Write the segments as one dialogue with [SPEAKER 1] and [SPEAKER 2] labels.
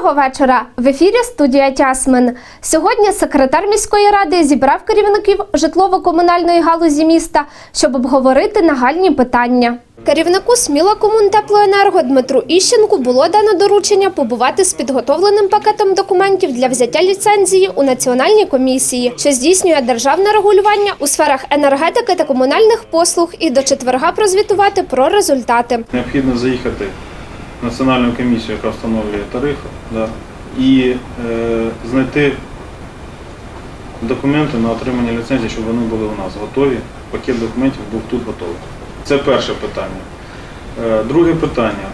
[SPEAKER 1] Доброго вечора. В ефірі студія Тясмин. Сьогодні секретар міської ради зібрав керівників житлово-комунальної галузі міста, щоб обговорити нагальні питання. Керівнику Сміла Комунтеплоенерго Дмитру Іщенку було дано доручення побувати з підготовленим пакетом документів для взяття ліцензії у національній комісії, що здійснює державне регулювання у сферах енергетики та комунальних послуг, і до четверга прозвітувати про результати.
[SPEAKER 2] Необхідно заїхати національну комісію, яка встановлює тарифи, да, і е, знайти документи на отримання ліцензії, щоб вони були у нас готові. Пакет документів був тут готовий. Це перше питання. Е, друге питання.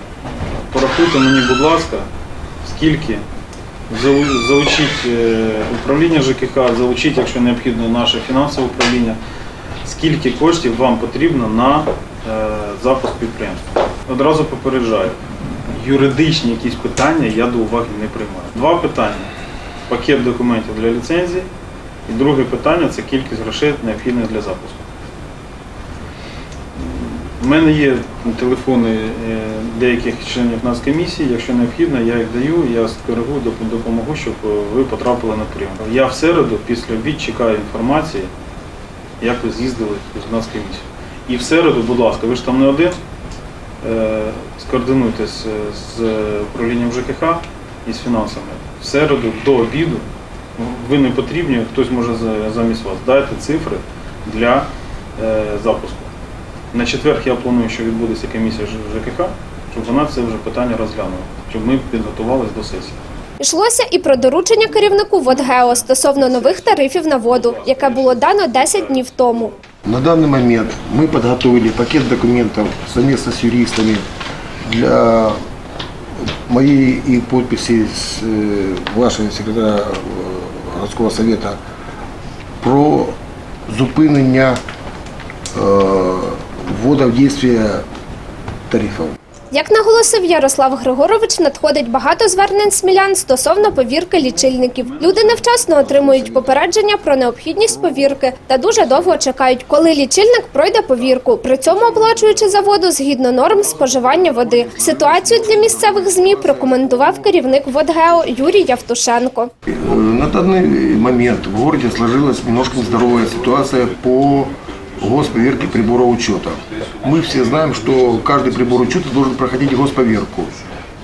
[SPEAKER 2] Порахуйте мені, будь ласка, скільки залу- залучить е, управління ЖКХ, залучить, якщо необхідно, наше фінансове управління, скільки коштів вам потрібно на е, запуск підприємства. Одразу попереджаю, юридичні якісь питання я до уваги не приймаю. Два питання: пакет документів для ліцензії, і друге питання це кількість грошей необхідних для запуску. У мене є телефони е, деяких членів нацкомісії, якщо необхідно, я їх даю, я скоригу, доп- допоможу, щоб е, ви потрапили на прийом. Я в середу після обід чекаю інформації, як ви з'їздили в нацкомісію. І в середу, будь ласка, ви ж там не один, скоординуйтесь е, з управлінням ЖКХ і з фінансами. В середу до обіду ви не потрібні, хтось може замість вас. Дайте цифри для е, запуску. На четвер я планую, що відбудеться комісія ЖКХ, щоб вона це вже питання розглянула, щоб ми підготувалися до сесії.
[SPEAKER 1] Йшлося і про доручення керівнику Водгео стосовно нових тарифів на воду, яке було дано 10 днів тому.
[SPEAKER 3] На данный момент мы подготовили пакет документов совместно с юристами для моей и подписи с э, вашего секретаря э, городского совета про зупинення э, ввода в действие тарифов.
[SPEAKER 1] Як наголосив Ярослав Григорович, надходить багато звернень смілян стосовно повірки лічильників. Люди невчасно отримують попередження про необхідність повірки та дуже довго чекають, коли лічильник пройде повірку, при цьому оплачуючи за воду згідно норм споживання води. Ситуацію для місцевих змі прокоментував керівник Водгео Юрій Явтушенко.
[SPEAKER 3] На данный момент в городе сложилась немножко нездоровая ситуация по госповерке прибора учета Мы все знаем, что каждый прибор учета должен проходить госповерку.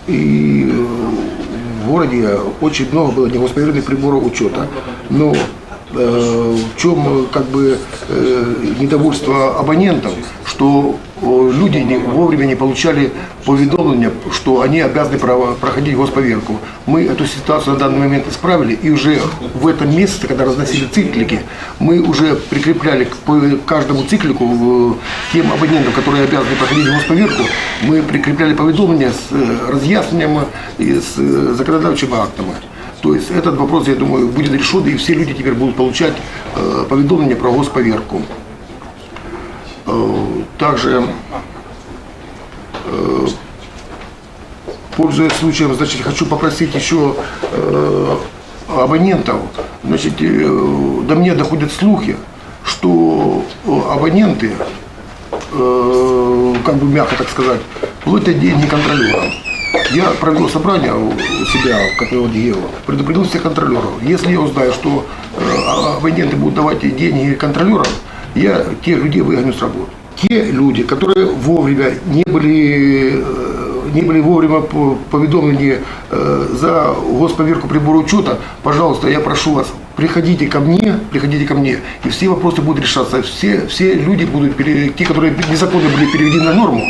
[SPEAKER 3] И э, в городе очень много было негоспроверенных приборов учета. Но э, в чем э, как бы э, недовольство абонентов, что э, люди не- вовремя не получали поведомления, что они обязаны проходить госповерку. Мы эту ситуацию на данный момент исправили, и уже в этом месяце, когда разносили циклики, мы уже прикрепляли к каждому циклику э, тем абонентам, которые обязаны проходить госповерку, мы прикрепляли поведомления с э, разъяснением и с э, законодательными актами. То есть этот вопрос, я думаю, будет решен, и все люди теперь будут получать э, поведомления про госповерку. Э, Также, э, пользуясь случаем, значит, хочу попросить еще э, абонентов, значит, э, до меня доходят слухи, что э, абоненты, э, как бы мягко так сказать, платят деньги контролерам. Я провел собрание у себя в КПО Дигео, предупредил всех контролеров. Если я узнаю, что э, абоненты будут давать деньги контролерам, я тех людей выгоню с работы. Те люди, которые вовремя не были, э, не были вовремя по- поведомлены э, за госповерку прибора учета, пожалуйста, я прошу вас, приходите ко мне, приходите ко мне, и все вопросы будут решаться. Все, все люди будут, те, которые незаконно были переведены на норму,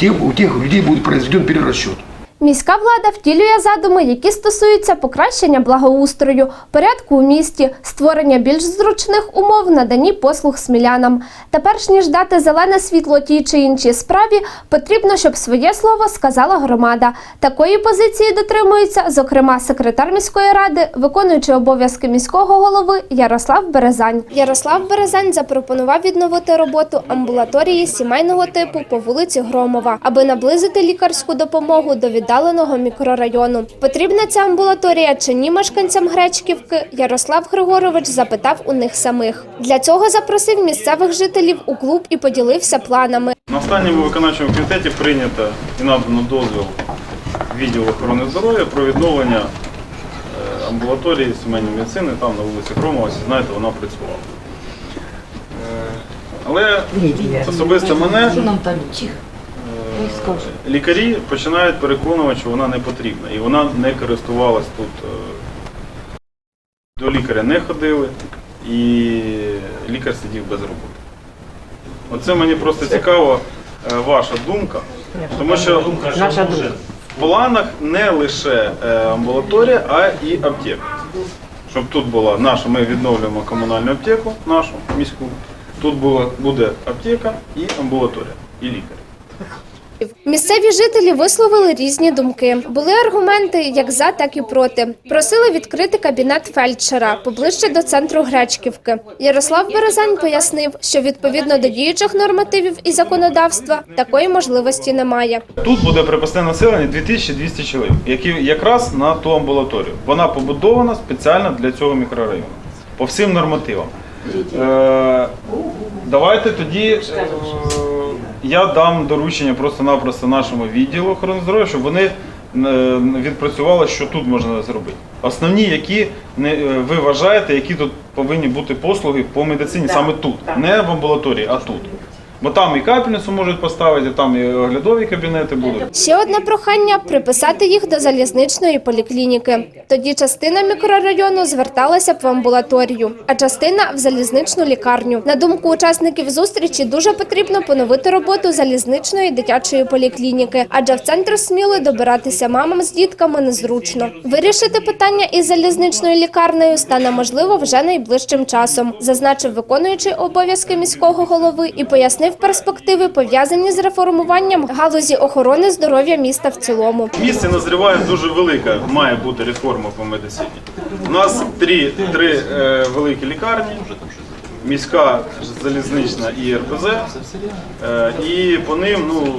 [SPEAKER 3] те- у тех людей будет произведен перерасчет.
[SPEAKER 1] Міська влада втілює задуми, які стосуються покращення благоустрою, порядку у місті, створення більш зручних умов в наданні послуг смілянам. Та перш ніж дати зелене світло тій чи іншій справі, потрібно, щоб своє слово сказала громада. Такої позиції дотримується, зокрема, секретар міської ради, виконуючий обов'язки міського голови Ярослав Березань. Ярослав Березань запропонував відновити роботу амбулаторії сімейного типу по вулиці Громова, аби наблизити лікарську допомогу до віддаленого мікрорайону. Потрібна ця амбулаторія чи ні мешканцям Гречківки? Ярослав Григорович запитав у них самих. Для цього запросив місцевих жителів у клуб і поділився планами.
[SPEAKER 2] На останньому виконавчому комітеті прийнято і надано дозвіл відділу охорони здоров'я про відновлення е, амбулаторії сімейної медицини там на вулиці Хромова, всі знаєте, вона працювала. Е, Але особисто мене лікарі починають переконувати, що вона не потрібна. І вона не користувалась тут. е, До лікаря не ходили, і лікар сидів без роботи. Оце мені просто цікаво, е, ваша думка. Тому що
[SPEAKER 4] Наша думка.
[SPEAKER 2] в планах не лише е, амбулаторія, а і аптека. Щоб тут була наша, ми відновлюємо комунальну аптеку, нашу міську. Тут була, буде аптека і амбулаторія, і лікар.
[SPEAKER 1] Місцеві жителі висловили різні думки. Були аргументи як за, так і проти. Просили відкрити кабінет фельдшера поближче до центру Гречківки. Ярослав Березань пояснив, що відповідно до діючих нормативів і законодавства такої можливості немає.
[SPEAKER 2] Тут буде припасне населення 2200 чоловік, які якраз на ту амбулаторію. Вона побудована спеціально для цього мікрорайону по всім нормативам. Е, давайте тоді е, я дам доручення просто-напросто нашому відділу охорони здоров'я, щоб вони е, відпрацювали, що тут можна зробити. Основні, які не, е, ви вважаєте, які тут повинні бути послуги по медицині саме тут, не в амбулаторії, а тут. Бо там і капельницю можуть поставити, там і оглядові кабінети будуть.
[SPEAKER 1] Ще одне прохання приписати їх до залізничної поліклініки. Тоді частина мікрорайону зверталася б в амбулаторію, а частина в залізничну лікарню. На думку учасників зустрічі, дуже потрібно поновити роботу залізничної дитячої поліклініки, адже в центр сміли добиратися мамам з дітками незручно. Вирішити питання із залізничною лікарнею стане можливо вже найближчим часом, зазначив виконуючий обов'язки міського голови і пояснив перспективи пов'язані з реформуванням галузі охорони здоров'я міста в цілому.
[SPEAKER 2] В місті назріває дуже велика, має бути реформа по медицині. У нас три, три е, великі лікарні, міська, залізнична і РПЗ. Е, і по ним, ну,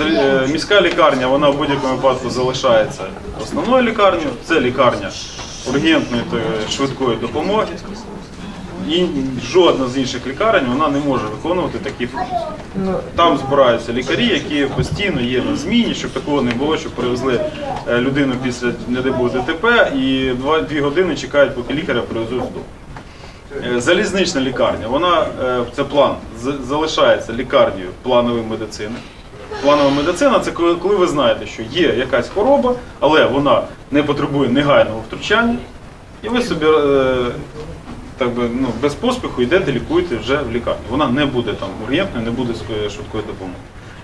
[SPEAKER 2] е, міська лікарня, вона в будь-якому випадку залишається основною лікарнею. Це лікарня ургентної швидкої допомоги. І жодна з інших лікарень вона не може виконувати такі функції. Там збираються лікарі, які постійно є на зміні, щоб такого не було, щоб привезли е, людину після дай ДТП і дві години чекають, поки лікаря привезуть додому. Е, Залізнична лікарня, вона е, це план залишається лікарнею планової медицини. Планова медицина це коли, коли ви знаєте, що є якась хвороба, але вона не потребує негайного втручання, і ви собі так би, ну, без поспіху йдете, лікуєте вже в лікарні. Вона не буде там ургентною, не буде швидкої допомоги.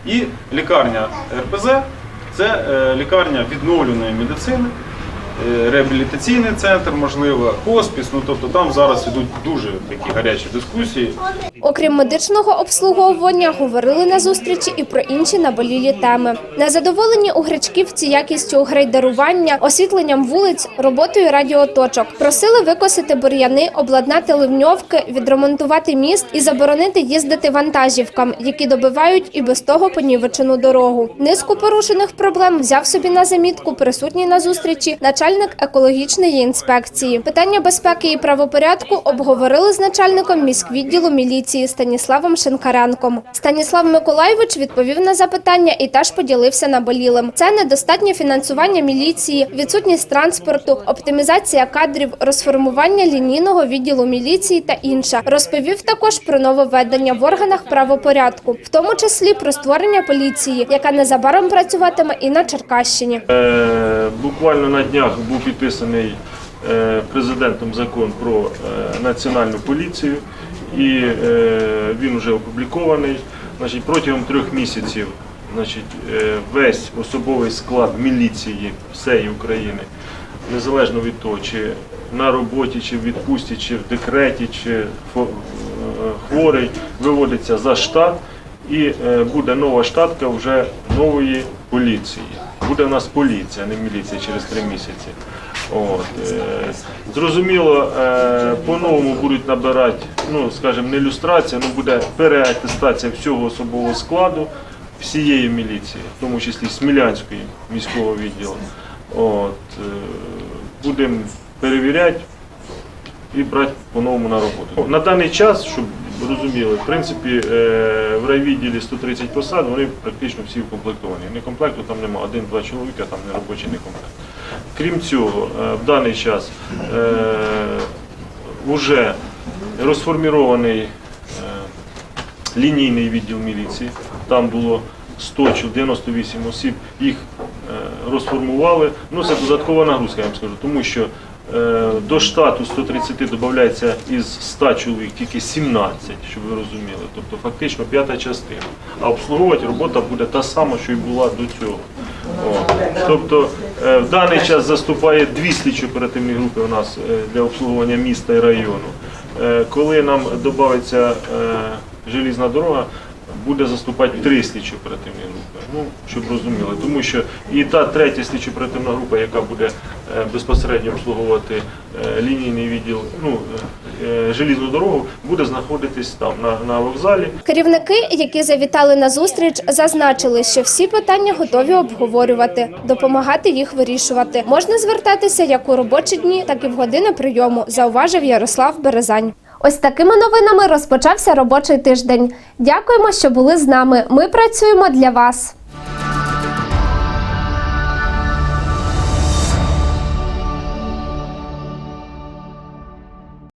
[SPEAKER 2] І лікарня РПЗ це е, лікарня відновленої медицини, реабілітаційний центр, можливо, хоспіс. Ну тобто там зараз ідуть дуже такі гарячі дискусії.
[SPEAKER 1] Окрім медичного обслуговування, говорили на зустрічі і про інші наболілі теми. Незадоволені у Гречківці якістю грейдерування, освітленням вулиць, роботою радіоточок. Просили викосити бур'яни, обладнати ливньовки, відремонтувати міст і заборонити їздити вантажівкам, які добивають і без того понівечену дорогу. Низку порушених проблем взяв собі на замітку присутній на зустрічі начальник екологічної інспекції. Питання безпеки і правопорядку обговорили з начальником міськвідділу міліції Станіславом Шинкаренком. Станіслав Миколайович відповів на запитання і теж поділився наболілим. Це недостатнє фінансування міліції, відсутність транспорту, оптимізація кадрів, розформування лінійного відділу міліції та інше. Розповів також про нововведення в органах правопорядку, в тому числі про створення поліції, яка незабаром працюватиме і на Черкащині.
[SPEAKER 5] Е, Буквально на днях був підписаний е, президентом закон про е, національну поліцію, і е, він вже опублікований. Значить, протягом трьох місяців значить, весь особовий склад міліції всієї України, незалежно від того, чи на роботі, чи в відпустці, чи в декреті, чи хворий, виводиться за штат і буде нова штатка вже нової поліції. Буде у нас поліція, не міліція через три місяці. От, е, зрозуміло, е, по-новому будуть набирати, ну скажімо, не люстрація, ну буде переатестація всього особового складу всієї міліції, в тому числі Смілянської міського відділу. От, е, будемо перевіряти і брати по-новому на роботу. На даний час, щоб розуміли, в принципі, е, в райвідділі 130 посад, вони практично всі укомплектовані. Некомплекту там нема, один-два чоловіка, там не робочий некомплект. Крім цього, е, в даний час вже розформірований е, лінійний відділ міліції. Там було 100 чи 98 осіб, їх розформували. Ну, це додаткова нагрузка, я вам скажу, тому що до штату 130 додається із 100 чоловік тільки 17, щоб ви розуміли. Тобто фактично п'ята частина. А обслуговувати робота буде та сама, що й була до цього. О. Тобто е, в даний час заступає дві слідчо-оперативні групи у нас е, для обслуговування міста і району. Е, Коли нам додається желізна дорога, буде заступати три слідчі оперативні групи. Ну, щоб розуміли, тому що і та третя слідчо оперативна група, яка буде е, безпосередньо обслуговувати е, лінійний відділ, ну, е, желізну дорогу, буде знаходитись там на, на вокзалі.
[SPEAKER 1] Керівники, які завітали на зустріч, зазначили, що всі питання готові обговорювати, допомагати їх вирішувати. Можна звертатися як у робочі дні, так і в години прийому, зауважив Ярослав Березань. Ось такими новинами розпочався робочий тиждень. Дякуємо, що були з нами. Ми працюємо для вас.